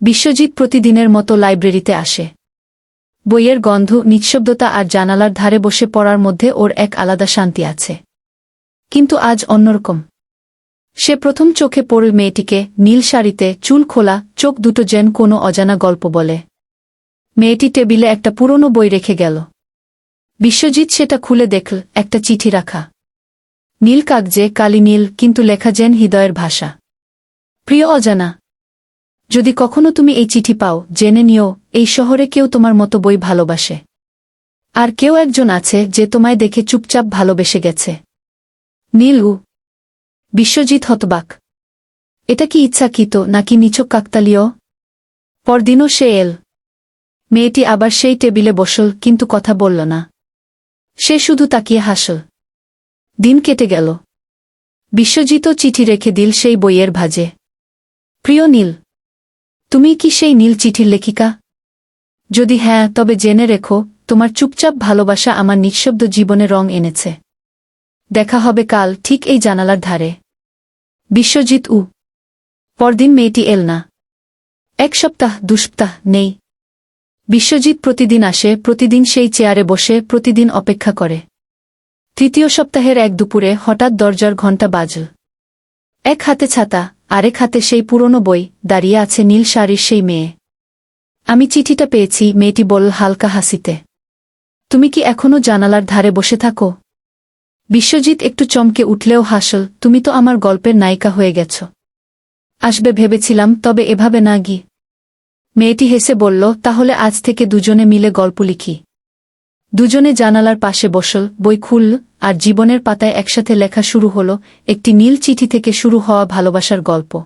বিশ্বজিৎ প্রতিদিনের মতো লাইব্রেরিতে আসে। বইয়ের গন্ধ, নিঃশব্দতা আর জানালার ধারে বসে পড়ার মধ্যে ওর এক আলাদা শান্তি আছে। কিন্তু আজ অন্যরকম। সে প্রথম চোখে পড়ল মেয়েটিকে, নীল শাড়িতে, চুল খোলা, চোখ দুটো যেন কোনো অজানা গল্প বলে। মেয়েটি টেবিলে একটা পুরনো বই রেখে গেল। বিশ্বজিৎ সেটা খুলে দেখল, একটা চিঠি রাখা। নীল কাগজে কালি নীল, কিন্তু লেখা যেন হৃদয়ের ভাষা। প্রিয় অজানা যদি কখনো তুমি এই চিঠি পাও, জেনে নিও, এই শহরে কেউ তোমার মতো বই ভালোবাসে। আর কেউ একজন আছে যে তোমায় দেখে চুপচাপ ভালোবেসে গেছে। নীলু বিশ্বজিৎ হতবাক। এটা কি ইচ্ছাকৃত নাকি নিছক কাকতালীয়? পরদিনও সে এল। মেয়েটি আবার সেই টেবিলে বসল, কিন্তু কথা বলল না। সে শুধু তাকিয়ে হাসল। দিন কেটে গেল। বিশ্বজিৎও চিঠি রেখে দিল সেই বইয়ের ভাজে। প্রিয় নীল তুমি কি সেই নীল চিঠির লেখিকা? যদি হ্যাঁ তবে জেনে রেখো, তোমার চুপচাপ ভালোবাসা আমার নিঃশব্দ জীবনে রং এনেছে। দেখা হবে কাল, ঠিক এই জানালার ধারে। বিশ্বজিৎ উ। পরদিন মেয়েটি এল না। এক সপ্তাহ, দুসপ্তাহ, নেই। বিশ্বজিৎ প্রতিদিন আসে, প্রতিদিন সেই চেয়ারে বসে, প্রতিদিন অপেক্ষা করে। তৃতীয় সপ্তাহের এক দুপুরে হঠাৎ দরজার ঘণ্টা বাজল। এক হাতে ছাতা আরেক হাতে সেই পুরনো বই, দাঁড়িয়ে আছে নীল শাড়ির সেই মেয়ে। আমি চিঠিটা পেয়েছি, মেয়েটি বলল, হালকা হাসিতে। তুমি কি এখনও জানালার ধারে বসে থাকো? বিশ্বজিৎ একটু চমকে উঠলেও হাসল, তুমি তো আমার গল্পের নায়িকা হয়ে গেছ। আসবে ভেবেছিলাম, তবে এভাবে না গি। মেয়েটি হেসে বলল, তাহলে আজ থেকে দুজনে মিলে গল্প লিখি। দুজনে জানালার পাশে বসল, বই খুলল আর জীবনের পাতায় একসাথে লেখা শুরু হলো একটি নীল চিঠি থেকে শুরু হওয়া ভালোবাসার গল্প।